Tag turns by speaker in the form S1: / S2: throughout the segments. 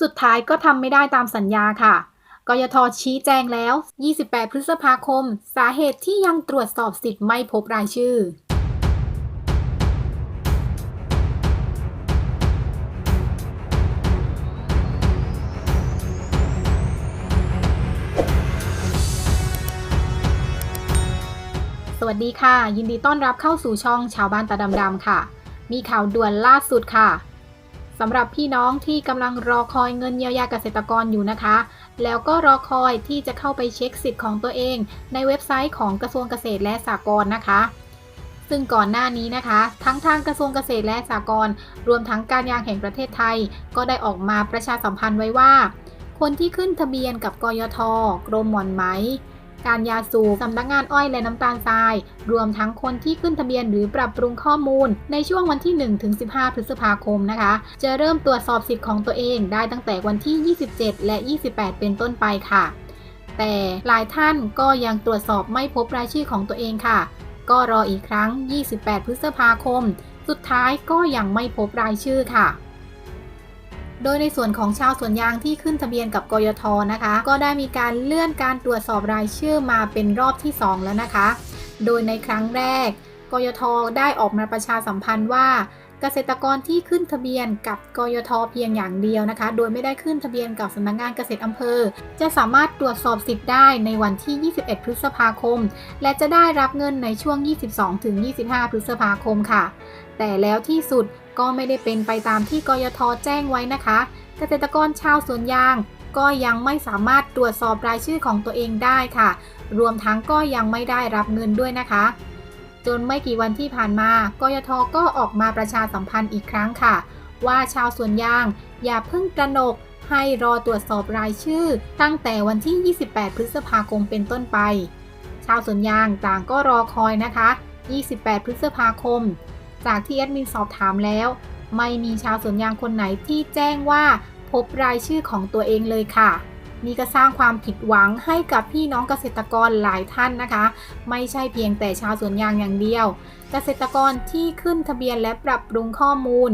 S1: สุดท้ายก็ทำไม่ได้ตามสัญญาค่ะกยทชี้แจงแล้ว 28 พฤษภาคม สาเหตุที่ยังตรวจสอบสิทธิ์ไม่พบรายชื่อ สวัสดีค่ะ ยินดีต้อนรับเข้าสู่ช่องชาวบ้านตาดำๆค่ะ มีข่าวด่วนล่าสุดค่ะ สำหรับพี่น้องที่กำลังรอคอยเงินเยียวยาเกษตรกรอยู่นะคะ แล้วก็รอคอยที่จะเข้าไปเช็คสิทธิ์ของตัวเอง ในเว็บไซต์ของกระทรวงเกษตรและสหกรณ์นะคะ ซึ่งก่อนหน้านี้นะคะ ทั้งทางกระทรวงเกษตรและสหกรณ์รวมทั้งการยางแห่งประเทศไทย ก็ได้ออกมาประชาสัมพันธ์ไว้ว่า คนที่ขึ้นทะเบียนกับกยทกรมหม่อนไหม การยาสูบสำนักงานอ้อยและน้ำตาลทราย รวมทั้งคนที่ขึ้นทะเบียนหรือปรับปรุงข้อมูล ในช่วงวันที่1ถึง15 พฤษภาคมนะคะ จะเริ่มตรวจสอบสิทธิ์ของตัวเองได้ตั้งแต่วันที่ 27 และ 28 เป็นต้นไปค่ะ แต่หลายท่านก็ยังตรวจสอบไม่พบรายชื่อของตัวเองค่ะ ก็รออีกครั้ง 28 พฤษภาคม สุดท้ายก็ยังไม่พบรายชื่อค่ะ โดยในส่วนของชาวสวนยางที่ขึ้นทะเบียนกับกยทนะคะ ก็ได้มีการเลื่อนการตรวจสอบรายชื่อมาเป็นรอบที่ 2 แล้วนะคะ โดยในครั้งแรก กยทได้ออกมาประชาสัมพันธ์ว่า เกษตรกรที่ขึ้นทะเบียนกับกยทเพียงอย่างเดียวนะคะ โดยไม่ได้ขึ้นทะเบียนกับสำนักงานเกษตรอำเภอ จะสามารถตรวจสอบสิทธิ์ได้ในวันที่ 21 พฤษภาคม และจะได้รับเงินในช่วง 22-25 พฤษภาคมค่ะ แต่แล้วที่สุด ก็ไม่ได้เป็นไปตามที่กยทแจ้งไว้นะคะ เกษตรกรชาวสวนยาง ก็ยังไม่สามารถตรวจสอบรายชื่อของตัวเองได้ค่ะ รวมทั้งก็ยังไม่ได้รับเงินด้วยนะคะ จนไม่กี่วันที่ผ่านมากยทก็ออกมาประชาสัมพันธ์อีกครั้งค่ะ ว่าชาวสวนยาง อย่าเพิ่งตระหนกให้รอตรวจสอบรายชื่อ ตั้งแต่วันที่ 28 พฤษภาคมเป็นต้นไป ชาวสวนยางต่างก็รอคอยนะคะ 28 พฤษภาคม จากที่แอดมินสอบถามแล้ว ไม่มีชาวสวนยางคนไหนที่แจ้งว่าพบรายชื่อของตัวเองเลยค่ะ นี่ก็สร้างความผิดหวังให้กับพี่น้องเกษตรกรหลายท่านนะคะ ไม่ใช่เพียงแต่ชาวสวนยางอย่างเดียว เกษตรกรที่ขึ้นทะเบียนและปรับปรุงข้อมูล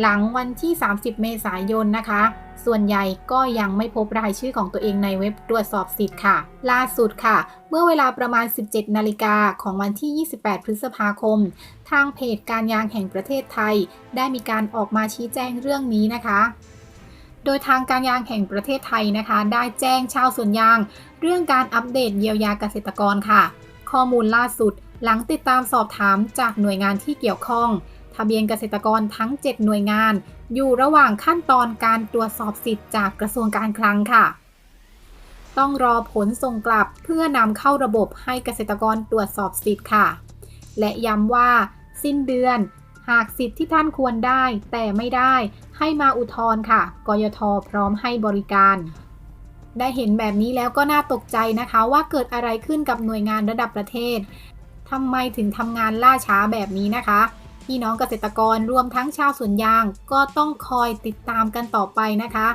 S1: หลังวันที่ 30 เมษายนนะคะ ส่วนใหญ่ก็ยังไม่พบรายชื่อของตัวเองในเว็บตรวจสอบสิทธิ์ค่ะ ล่าสุดค่ะ เมื่อเวลาประมาณ 17 นาฬิกาของวันที่ 28 พฤษภาคม ทางเพจการยางแห่งประเทศไทย ได้มีการออกมาชี้แจงเรื่องนี้นะคะโดยทางการยางแห่งประเทศไทยนะคะ ได้แจ้งชาวสวนยาง เรื่องการอัปเดตเยียวยาเกษตรกรค่ะ ข้อมูลล่าสุดหลังติดตามสอบถามจากหน่วยงานที่เกี่ยวข้อง ทะเบียนเกษตรกรทั้ง 7 หน่วยงาน อยู่ระหว่างขั้นตอนการตรวจสอบสิทธิ์จากกระทรวงการคลังค่ะ ต้องรอผลส่งกลับเพื่อนำเข้าระบบให้เกษตรกรตรวจสอบสิทธิ์ค่ะ และย้ำว่า สิ้นเดือน หากสิทธิ์ที่ท่านควรได้ แต่ไม่ได้ให้มาอุทธรณ์ค่ะ กยทพร้อมให้บริการได้เห็นแบบนี้แล้วก็น่าตกใจนะคะว่าเกิดอะไรขึ้นกับหน่วยงานระดับประเทศ ทำไมถึงทำงานล่าช้าแบบนี้นะคะ พี่น้องเกษตรกรรวมทั้งชาวสวนยางก็ต้องคอยติดตามกันต่อไปนะคะ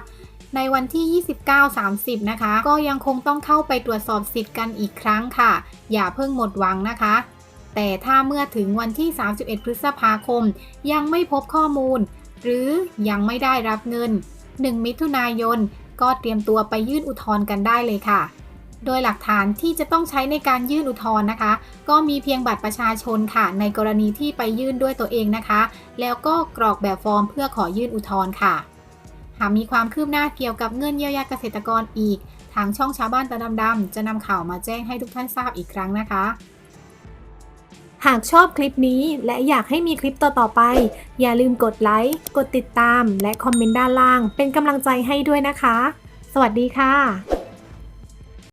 S1: ในวันที่ 29-30 นะคะ ก็ยังคงต้องเข้าไปตรวจสอบสิทธิ์กันอีกครั้งค่ะ อย่าเพิ่งหมดหวังนะคะ แต่ถ้าเมื่อถึงวันที่ 31 พฤษภาคม ยังไม่พบข้อมูล หรือยังไม่ได้รับเงิน 1 มิถุนายน ก็เตรียมตัวไปยื่นอุทธรณ์กันได้เลยค่ะ โดยหลักฐานที่จะต้องใช้ในการยื่นอุทธรณ์นะคะ ก็มีเพียงบัตรประชาชนค่ะ ในกรณีที่ไปยื่นด้วยตัวเองนะคะ แล้วก็กรอกแบบฟอร์มเพื่อขอยื่นอุทธรณ์ค่ะ หากมีความคืบหน้าเกี่ยวกับเงินเยียวยาเกษตรกรอีก ทางช่องชาวบ้านตาดำๆจะนำข่าวมาแจ้งให้ทุกท่านทราบอีกครั้งนะคะ
S2: หากชอบคลิปนี้และอยากให้มีคลิปต่อๆไป อย่าลืมกดไลค์กดติดตาม และคอมเมนต์ด้านล่าง เป็นกำลังใจให้ด้วยนะคะ สวัสดีค่ะ